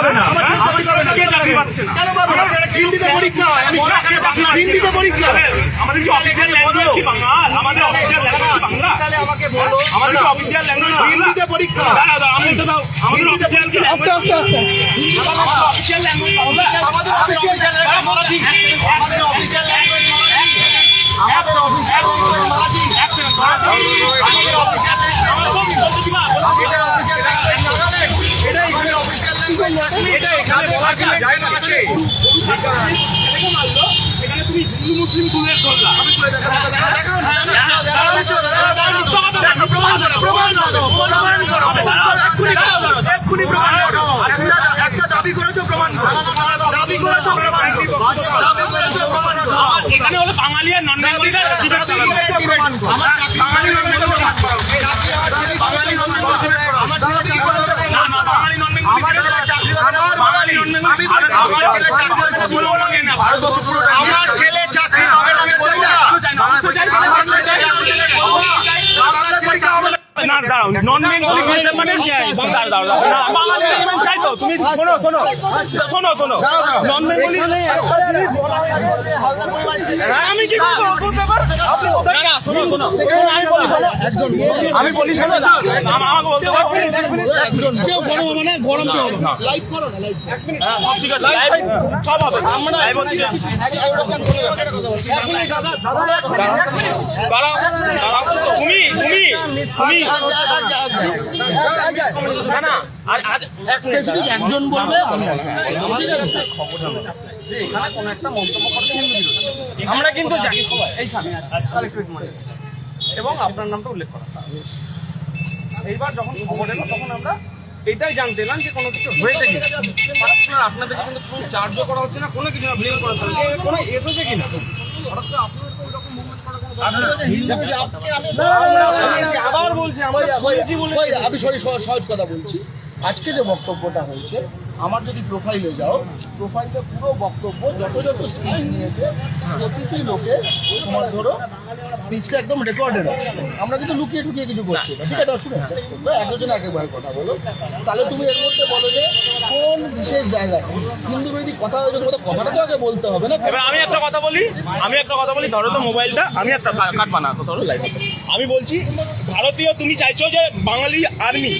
হবে না কে চাকরি পাচ্ছে না কেন পাবে না? হিন্দিতে পরীক্ষা হয় আমি হিন্দিতে পরীক্ষা আমাদের কি অফিসিয়াল ল্যাঙ্গুয়েজ কি বাংলা আমাদের অফিসিয়াল ল্যাঙ্গুয়েজ বাংলা তাহলে আমাকে বলো আমাদের কি অফিসিয়াল ল্যাঙ্গুয়েজ হিন্দিতে পরীক্ষা দাঁড়াও, দাঁড়াও, আমি এটা দাও। আমাদের অফিসিয়াল কি আস্তে আস্তে আস্তে আমাদের অফিসিয়াল ল্যাঙ্গুয়েজ বাংলা আমাদের অফিসিয়াল হ্যাঁ, মারাঠি। আমাদের অফিসিয়াল ল্যাঙ্গুয়েজ মারাঠি আমাদের অফিসিয়াল ল্যাঙ্গুয়েজ মারাঠি আমাদের অফিসিয়াল এটা অফিসিয়াল সেখানে তুমি হিন্দু মুসলিম তুলে ধরলা আমি করে দেখো দেখো দেখো দেখো দেখো প্রমাণ করো প্রমাণ করো প্রমাণ করো এক্ষুনি এক্ষুনি প্রমাণ করো একটা একটা দাবি করেছ প্রমাণ করো দাবি করেছ প্রমাণ করো দাবি করেছ প্রমাণ করো এখানে হলো বাঙালি আর নন বেঙ্গলিরা ডিবেট দাবি চালানো করেছ প্রমাণ করো বাঙালি নন বেঙ্গলি বাঙালি নন বেঙ্গলি দাবি করেছ না না বাঙালি নন বেঙ্গলি বাঙালি নন বেঙ্গলি আমার ছেলে চাকরি বলব না ভারতবর্ষ পুরো আমার ছেলে চাকরি পাবে না আমি চাই না বাংলা পরীক্ষা হবে না না দাঁড়াও নন বেঙ্গলি ভাষা মানে দাঁড়াও দাঁড়াও দাঁড়াও না বাঙালি চাই তো তুমি শোনো শোনো শোনো শোনো নন বেঙ্গলি আমি কি করব? আমি বলি শোনো আমি বলি শোনো না আমাকে বলতে পারবে একজন কেউ গরম কেউ লাইভ করো না লাইভ ঠিক আছে লাইভ সব হবে আমরা লাইভ হচ্ছে তুমি তুমি তুমি না না আজ আজ এক মিনিট স্পেসিফিক একজন বলবে আমি আমরা কিন্তু জানি এইখানে কালেক্টরেট মানে এবং আপনার নামটা উল্লেখ করা এইবার যখন খবর এলো তখন আমরা এটাই জানতে এলাম যে কোনো কিছু হয়েছে কিনা পার্সোনাল আপনাদেরকে কিন্তু কোনো চার্জও করা হচ্ছে না কোনো কিছু না ব্লেম করা হচ্ছে না কোনো এসেছে কিনা হঠাৎ করে কোনো আবার বলছি আমি সরি সহজ কথা বলছি আজকে যে বক্তব্যটা হয়েছে, আমার যদি প্রোফাইলে যাও প্রোফাইলে পুরো বক্তব্য, যত যত স্পিচ নিয়েছে, প্রতিটি লোকে তোমার ধরো স্পিচটা একদম রেকর্ডেড আছে। আমরা কিন্তু লুকিয়ে টুকিয়ে কিছু করছি না, ঠিক আছে? শুনে একজন একেবারে কথা বলো। তাহলে তুমি এর মধ্যে বলো যে, কোন বিশেষ জায়গায় হিন্দু বিরোধী কথা হয়েছে তোমার তো কথাটা তো আগে বলতে হবে না। এবার আমি একটা কথা বলি, আমি একটা কথা বলি, ধরো তো মোবাইলটা আমি একটা কাটবা না ধরো লাইভ আমি বলছি, ভারতীয়, তুমি চাইছো যে বাঙালি আর্মি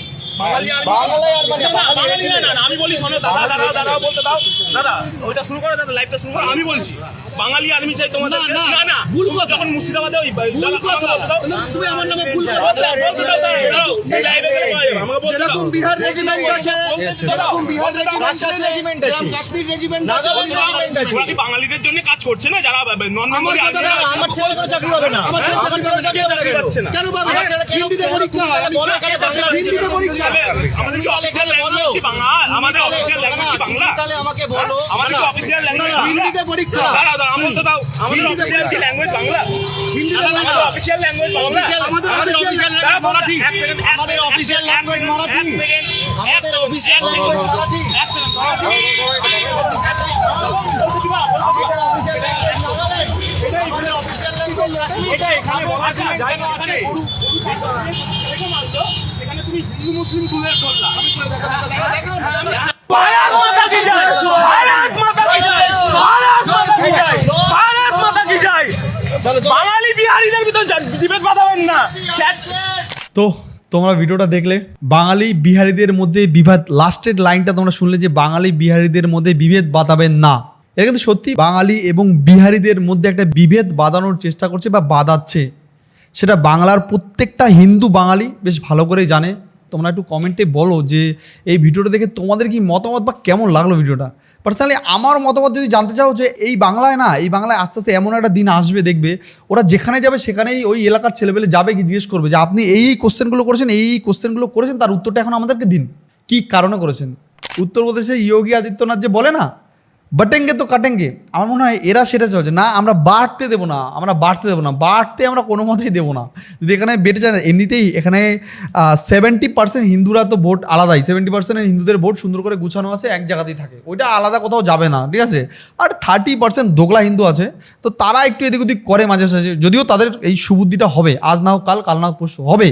আমি বলি শোনো দাদা দাঁড়াও দাঁড়াও বলতে দাও। দাদা ওইটা শুরু করো দাদা লাইভটা শুরু করো। আমি বলছি বাঙালি আর্মি চাই তোমাদের না, না না ভুল কথা। যখন মুর্শিদাবাদে ওই ভুল কথা। তুমি আমার নামে ভুল কথা। যেরকম বিহার রেজিমেন্ট আছে। যেরকম বিহার রেজিমেন্ট আছে। কাশ্মীর রেজিমেন্ট আছে। বাঙালিদের জন্য কাজ করছে না যারা নন মেমোরি আমার ছেলে তো চাকরি হবে না। আমার ছেলে চাকরি হবে না। কেন পাবে? না? হিন্দিতে পরীক্ষা হয় আমি বলো এখানে বাংলা হিন্দিতে পরীক্ষা আমাদের কি অফিসিয়াল ল্যাঙ্গুয়েজ কি বাংলা? আমাদের অফিসিয়াল ল্যাঙ্গুয়েজ কি বাংলা? তাহলে আমাকে বলো। আমাদের অফিসিয়াল ল্যাঙ্গুয়েজ হিন্দিতে পরীক্ষা। দাঁড়াও দাঁড়াও আমাদের দাও আমাদের অফিসিয়াল কি ল্যাঙ্গুয়েজ বাংলা? হিন্দিতে অফিশিয়াল ল্যাঙ্গুয়েজ বাংলা আমাদের অফিশিয়াল ল্যাঙ্গুয়েজ মারাঠি আমাদের অফিশিয়াল ল্যাঙ্গুয়েজ মারাঠি আমাদের অফিশিয়াল ল্যাঙ্গুয়েজ মারাঠি আমাদের অফিশিয়াল ল্যাঙ্গুয়েজ আছে এটা এখানে আছে জায়গা আছে সেখানে তুমি হিন্দু মুসলিম দুলের করলা আমি করে দেখো দেখো ভারত মাতা কি জয়? ভারত মাতা কি জয়? ভারত মাতা কি জয়? ভারত মাতা কি জয় ভিতর ডিবেট বাঁধাবেন না। তো তোমরা ভিডিওটা দেখলে, বাঙালি বিহারিদের মধ্যে বিভেদ লাস্টের লাইনটা তোমরা শুনলে যে বাঙালি বিহারিদের মধ্যে বিভেদ বাঁধাবেন না। এটা কিন্তু সত্যি, বাঙালি এবং বিহারিদের মধ্যে একটা বিভেদ বাঁধানোর চেষ্টা করছে বা বাঁধাচ্ছে। সেটা বাংলার প্রত্যেকটা হিন্দু বাঙালি বেশ ভালো করেই জানে। তোমরা একটু কমেন্টে বলো যে, এই ভিডিওটা দেখে তোমাদের কি মতামত বা কেমন লাগল ভিডিওটা? পার্সোনালি আমার মতামত যদি জানতে চাও যে এই বাংলায় না, এই বাংলায় আস্তে আস্তে এমন একটা দিন আসবে, দেখবে, ওরা যেখানে যাবে সেখানেই ওই এলাকার ছেলেপেলে যাবে কি জিজ্ঞেস করবে যে, আপনি এই এই কোশ্চেনগুলো করেছেন, এই কোশ্চেনগুলো করেছেন, তার উত্তরটা এখন আমাদেরকে দিন। কী কারণে করেছেন? উত্তরপ্রদেশে যোগী আদিত্যনাথ যে বলে না বাটেঙ্গে তো কাটেঙ্গে আমার মনে হয় এরা সেটা চলছে না, আমরা বাড়তে দেবো না, আমরা বাড়তে দেবো না, বাড়তে আমরা কোনো মতেই দেবো না। যদি এখানে বেটে যায়, এমনিতেই এখানে সেভেন্টি পার্সেন্ট হিন্দুরা তো ভোট আলাদাই। সেভেন্টি পার্সেন্ট হিন্দুদের ভোট সুন্দর করে গুছানো আছে, এক জায়গাতেই থাকে। ওইটা আলাদা কোথাও যাবে না, ঠিক আছে? আর থার্টি পার্সেন্ট দোগলা হিন্দু আছে, তো তারা একটু এদিক ওদিক করে মাঝে সাঝে, যদিও তাদের এই সুবুদ্ধিটা হবে, আজ না হোক কাল কাল না হোক পরশু হবে।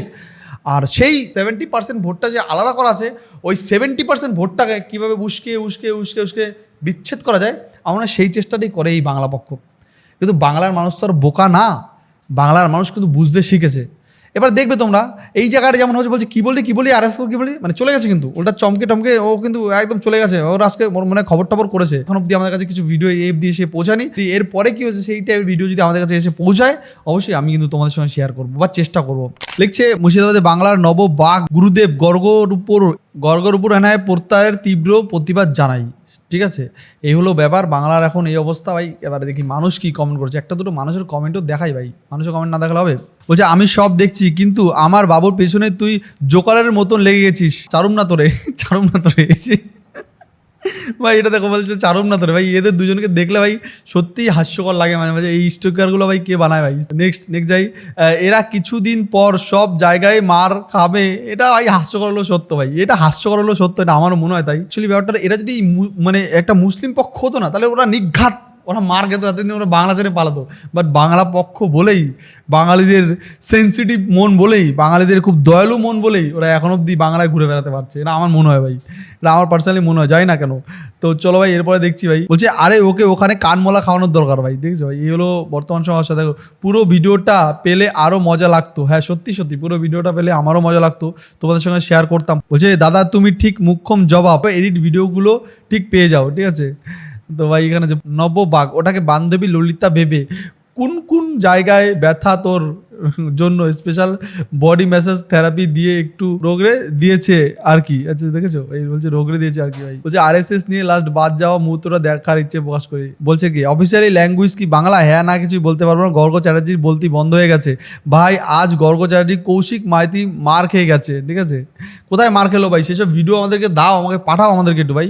আর সেই সেভেন্টি পার্সেন্ট ভোটটা যে আলাদা করা আছে, ওই সেভেন্টি পার্সেন্ট ভোটটাকে কীভাবে উস্কে উস্কে উস্কে উস্কে বিচ্ছেদ করা যায়, আমরা সেই চেষ্টাটাই করে এই বাংলা পক্ষ। কিন্তু বাংলার মানুষ তো আর বোকা না, বাংলার মানুষ কিন্তু বুঝতে শিখেছে। এবার দেখবে তোমরা, এই জায়গাটা যেমন হচ্ছে বলছে, কী বলি কী বলি, আর কি বলি মানে চলে গেছে কিন্তু ওটা চমকে টমকে ও কিন্তু একদম চলে গেছে, ওর আজকে মনে খবর টবর করেছে। এখন অব্দি আমাদের কাছে কিছু ভিডিও এপ দিয়ে এসে পৌঁছানি এরপরে কী হয়েছে, সেই টাইপের ভিডিও যদি আমাদের কাছে এসে পৌঁছায়, অবশ্যই আমি কিন্তু তোমাদের সঙ্গে শেয়ার করব বা চেষ্টা করব। লিখছে মুর্শিদাবাদে বাংলার নব বাঘ গুরুদেব গর্গর উপর গর্গর উপর এনায় প্রত্যয়ের তীব্র প্রতিবাদ জানাই। ঠিক আছে? এই হলো ব্যাপার, বাংলার এখন এই অবস্থা ভাই, এবারে দেখি মানুষ কি কমেন্ট করছে। একটা দুটো মানুষের কমেন্টও দেখাই ভাই, মানুষের কমেন্ট না দেখালে হবে? বলছে, আমি সব দেখছি, কিন্তু আমার বাবুর পেছনে তুই জোকারের মতন লেগে গেছিস। চারুম না তোরে চারুম না তোরে ভাই, এটা দেখো বলছে চারম না তোর ভাই, এদের দুজনকে দেখলে ভাই সত্যিই হাস্যকর লাগে মাঝে মাঝে। এই স্টিকারগুলো ভাই কে বানায় ভাই? নেক্সট নেক্সট যাই। এরা কিছুদিন পর সব জায়গায় মার খাবে। এটা ভাই হাস্যকর হলো সত্য ভাই। এটা হাস্যকর হলো সত্য, এটা আমার মনে হয় তাই। অ্যাকচুয়ালি ব্যাপারটা এরা যদি মানে একটা মুসলিম পক্ষ হতো না, তাহলে ওরা নিঘাত ওরা মার খেতে এতদিন ওরা বাংলা ছেড়ে পালাতো। বাট বাংলা পক্ষ বলেই, বাঙালিদের সেন্সিটিভ মন বলেই, বাঙালিদের খুব দয়ালু মন বলেই ওরা এখন অবধি বাংলায় ঘুরে বেড়াতে পারছে। এটা আমার মনে হয় ভাই। এটা আমার পার্সোনালি মনে হয় যাই না কেন? তো চলো ভাই, এরপরে দেখছি ভাই। বলছে, আরে ওকে ওখানে কানমলা খাওয়ানোর দরকার ভাই। দেখছ ভাই? এই হলো বর্তমান সমস্যা দেখো, পুরো ভিডিওটা পেলে আরও মজা লাগতো। হ্যাঁ সত্যি সত্যি, পুরো ভিডিওটা পেলে আমারও মজা লাগতো। তোমাদের সঙ্গে শেয়ার করতাম। বলছে, দাদা, তুমি ঠিক মুখ্যম জবাব এডিট ভিডিওগুলো ঠিক পেয়ে যাও। ঠিক আছে? তো ভাই, এখানে যে নববাগ, ওটাকে বান্ধবী ললিতা ভেবে কোন কোন জায়গায় ব্যথা তোর জন্য স্পেশাল বডি ম্যাসাজ থেরাপি দিয়ে একটু রোগরে দিয়েছে আর কি? আচ্ছা দেখেছ? এই বলছে রোগরে দিয়েছে আর কি ভাই। বলছে আর এস এস নিয়ে লাস্ট বাদ যাওয়া মুহূর্তটা দেখার ইচ্ছে প্রকাশ করি। বলছে কি অফিসিয়ালি ল্যাঙ্গুয়েজ কি বাংলা? হ্যাঁ না কিছুই বলতে পারব না। গর্গ চ্যাটার্জির বলতে বন্ধ হয়ে গেছে। ভাই, আজ গর্গ চ্যাটার্জি কৌশিক মাইতি মার খেয়ে গেছে। ঠিক আছে? কোথায় মার খেলো ভাই? সেসব ভিডিও আমাদেরকে দাও, আমাকে পাঠাও আমাদেরকে একটু ভাই।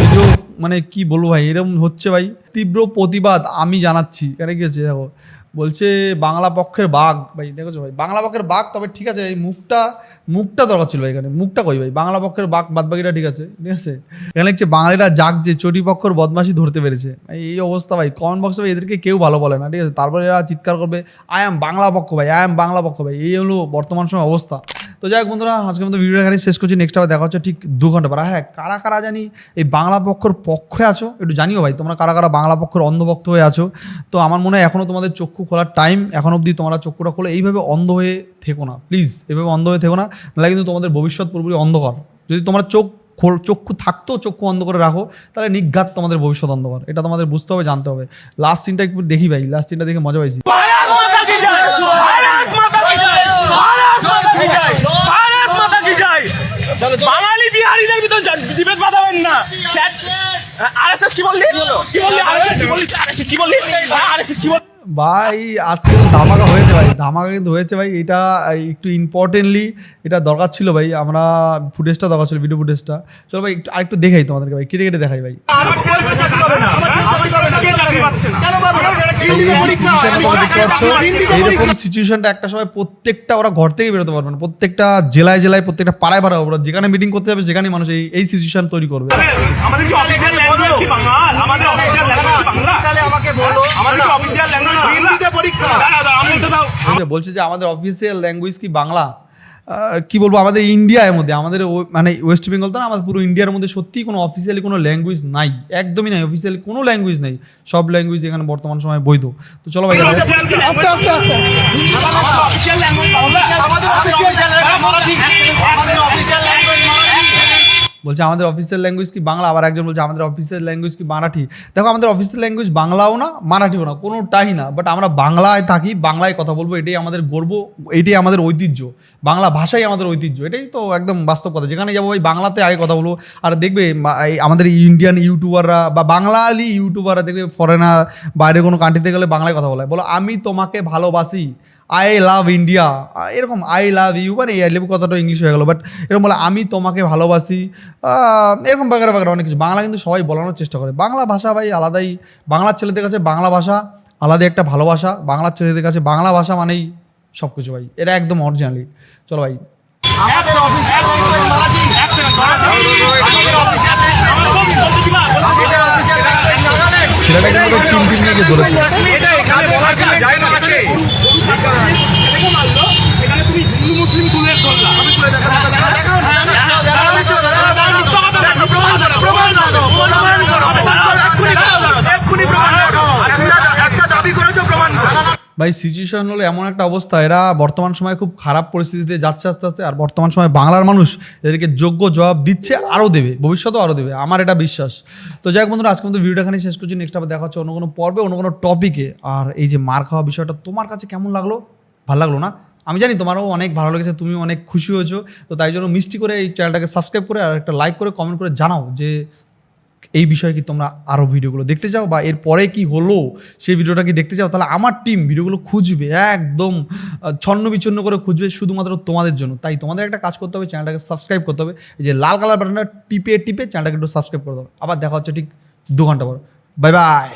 ভিডিও মানে কি বলব ভাই এরকম হচ্ছে ভাই। তীব্র প্রতিবাদ আমি জানাচ্ছি। কেন কি হচ্ছে দেখো, বলছে বাংলা পক্ষের বাঘ ভাই, দেখেছ ভাই? বাংলা পক্ষের বাঘ, তবে ঠিক আছে, এই মুখটা মুখটা দরকার ছিল এখানে। মুখটা কই ভাই? বাংলা পক্ষের বাঘ, বাদবাকিটা ঠিক আছে ঠিক আছে? এখানে হচ্ছে বাঙালিরা যে চটি পক্ষর বদমাশি ধরতে পেরেছে। এই অবস্থা ভাই কমেন্ট বক্সে ভাই এদেরকে কেউ ভালো বলে না, ঠিক আছে? তারপরে এরা চিৎকার করবে, আই এম বাংলা পক্ষ ভাই, আই এম বাংলা পক্ষ ভাই। এই হলো বর্তমান সময় অবস্থা। তো যাই হোক বন্ধুরা আজকে মতো ভিডিওটা এখানে শেষ করছি। নেক্সট আবার দেখা হচ্ছে ঠিক দু ঘণ্টা পর। হ্যাঁ কারা কারা জানি এই বাংলা পক্ষর পক্ষে আছো, একটু জানিও ভাই, তোমরা কারা কারা বাংলা পক্ষের অন্ধভক্ত হয়ে আছো? তো আমার মনে হয় এখনও তোমাদের চক্ষু খোলার টাইম এখন অবধি তোমরা চক্ষুটা খোলো এইভাবে অন্ধ হয়ে থেকো না। প্লিজ এভাবে অন্ধ হয়ে থেকো না, নাহলে কিন্তু তোমাদের ভবিষ্যৎ পুরোপুরি অন্ধকার। যদি তোমরা চোখ খোল, চক্ষু থাকতেও চক্ষু অন্ধ করে রাখো, তাহলে নিঘাত তোমাদের ভবিষ্যৎ অন্ধকার। এটা তোমাদের বুঝতে হবে, জানতে হবে। লাস্ট সিনটা একটু দেখি ভাই লাস্ট সিনটা দেখে মজা পাইছি ভারত মাতা কি জয় ভারত মাতা কি জয় ভারত মাতা কি জয় বাঙালি বিহারিদের ভিতর বিভেদ বাঁধাবেন না। আরএসএস কি বললি? কি বললি? আরএসএস কি বললি? আরএসএস কি বললি? আরএসএস কি বললি ভাই আজকে তো ধামাকা হয়েছে ভাই। ধামাকা কিন্তু হয়েছে ভাই। এটা একটু ইম্পর্টেন্টলি এটা দরকার ছিল ভাই। আমরা ফুটেজটা দরকার ছিল ভিডিও ফুটেজটা চলো ভাই একটু আরেকটু দেখাই তোমাদেরকে ভাই। কেটে কেটে দেখাই ভাই। এইরকম সিচুয়েশনটা একটা সময় প্রত্যেকটা ওরা ঘর থেকে বেরোতে পারবে না। প্রত্যেকটা জেলায় জেলায় প্রত্যেকটা পাড়ায় পাড়ায় ওরা যেখানে মিটিং করতে যাবে সেখানে মানুষ এই এই সিচুয়েশন তৈরি করবে। আমাদের কি অফিসিয়াল ল্যাঙ্গুয়েজ কি বাংলা। আমাদের অফিসিয়াল ল্যাঙ্গুয়েজ বাংলা। আমাকে বলো। আমাদের কি অফিসিয়াল ল্যাঙ্গুয়েজ হিন্দিতে পরীক্ষা। দাঁড়া দাঁড়া আমি বলতে দাও। বলছে- বলছে যে আমাদের অফিসিয়াল ল্যাঙ্গুয়েজ কি বাংলা? কি বলব আমাদের ইন্ডিয়ার মধ্যে আমাদের ও- মানে ওয়েস্ট বেঙ্গল তো না আমাদের পুরো ইন্ডিয়ার মধ্যে সত্যিই কোনো অফিসিয়ালি কোনো ল্যাঙ্গুয়েজ নাই একদমই নাই অফিসিয়ালি কোনো ল্যাঙ্গুয়েজ নাই সব ল্যাঙ্গুয়েজ এখানে বর্তমান সময় বৈধ। তো চলো ভাই আস্তে আস্তে আস্তে অফিসিয়াল ল্যাঙ্গুয়েজ বাংলা আমাদের অফিসিয়াল ল্যাঙ্গুয়েজ আমাদের অফিসিয়াল ল্যাঙ্গুয়েজ বলছে, আমাদের অফিসিয়াল ল্যাঙ্গুয়েজ কি বাংলা? আবার একজন বলছে, আমাদের অফিসিয়াল ল্যাঙ্গুয়েজ কি মারাঠি? দেখো, আমাদের অফিসিয়াল ল্যাঙ্গুয়েজ বাংলাও না, মারাঠিও না, কোনোটাই না বাট আমরা বাংলায় থাকি, বাংলায় কথা বলব, এটাই আমাদের গর্ব, এটাই আমাদের ঐতিহ্য। বাংলা ভাষাই আমাদের ঐতিহ্য, এটাই তো একদম বাস্তব কথা। যেখানে যাব ওই বাংলাতে আগে কথা বলব। আর দেখবে আমাদের ইন্ডিয়ান ইউটিউবাররা বা বাঙালি ইউটিউবাররা দেখবে ফরেনার বাইরে কোনো কান্ট্রিতে গেলে বাংলায় কথা বলে। বলো, আমি তোমাকে ভালোবাসি আই লাভ ইন্ডিয়া এরকম আই লাভ ইউ মানে এই লাভ কথাটা ইংলিশ হয়ে গেলো বাট এরকম বলে আমি তোমাকে ভালোবাসি এরকম বাগেরা বাগেরা অনেক কিছু বাংলা কিন্তু সবাই বলানোর চেষ্টা করে বাংলা ভাষা ভাই আলাদাই বাংলার ছেলেদের কাছে বাংলা ভাষা আলাদা একটা ভালোবাসা বাংলার ছেলেদের কাছে বাংলা ভাষা মানেই সব কিছু ভাই এটা একদম অরিজিনালি চলো ভাই ছেলেটাকে নিয়ে ধরেছে সেখানে তুমি হিন্দু মুসলিম তুলে ধরলা আমি তুলে দেখো দেখো দেখো দেখো হ্যাঁ, আমি তো মিথ্যা কথা না, প্রমাণ করো, প্রমাণ করো, প্রমাণ করো প্রমাণ করো এক্ষুনি এক্ষুনি প্রমাণ করো একটা একটা দাবি করেছ প্রমাণ করো ভাই সিচুয়েশন হলো এমন একটা অবস্থা। এরা বর্তমান সময়ে খুব খারাপ পরিস্থিতিতে যাচ্ছে আস্তে আস্তে, আর বর্তমান সময়ে বাংলার মানুষ এদেরকে যোগ্য জবাব দিচ্ছে, আরও দেবে, ভবিষ্যতেও আরও দেবে। আমার এটা বিশ্বাস। তো যাই হোক বন্ধুরা, আজকে মতো ভিডিওটা শেষ করছি। নেক্সট আবার দেখা হচ্ছে অন্য কোনো পর্বে, অন্য কোনো টপিকে আর এই যে মার খাওয়া বিষয়টা, তোমার কাছে কেমন লাগল? ভালো লাগল না? আমি জানি তোমারও অনেক ভালো লেগেছে তুমি অনেক খুশি হয়েছো। তো তাই জন্য মিষ্টি করে এই চ্যানেলটাকে সাবস্ক্রাইব করে আর একটা লাইক করে কমেন্ট করে জানাও যে এই বিষয়ে কি তোমরা আরও ভিডিওগুলো দেখতে চাও? বা এর পরে কি হলো? সেই ভিডিওটা কি দেখতে চাও? তাহলে আমার টিম ভিডিওগুলো খুঁজবে, একদম ছন্ন বিচ্ছন্ন করে খুঁজবে শুধুমাত্র তোমাদের জন্য। তাই তোমাদের একটা কাজ করতে হবে চ্যানেলটাকে সাবস্ক্রাইব করতে হবে। যে লাল কালার বাটনটা টিপে টিপে চ্যানেলটাকে একটু সাবস্ক্রাইব করতে হবে আবার দেখা হচ্ছে ঠিক দু ঘণ্টা পর। Bye bye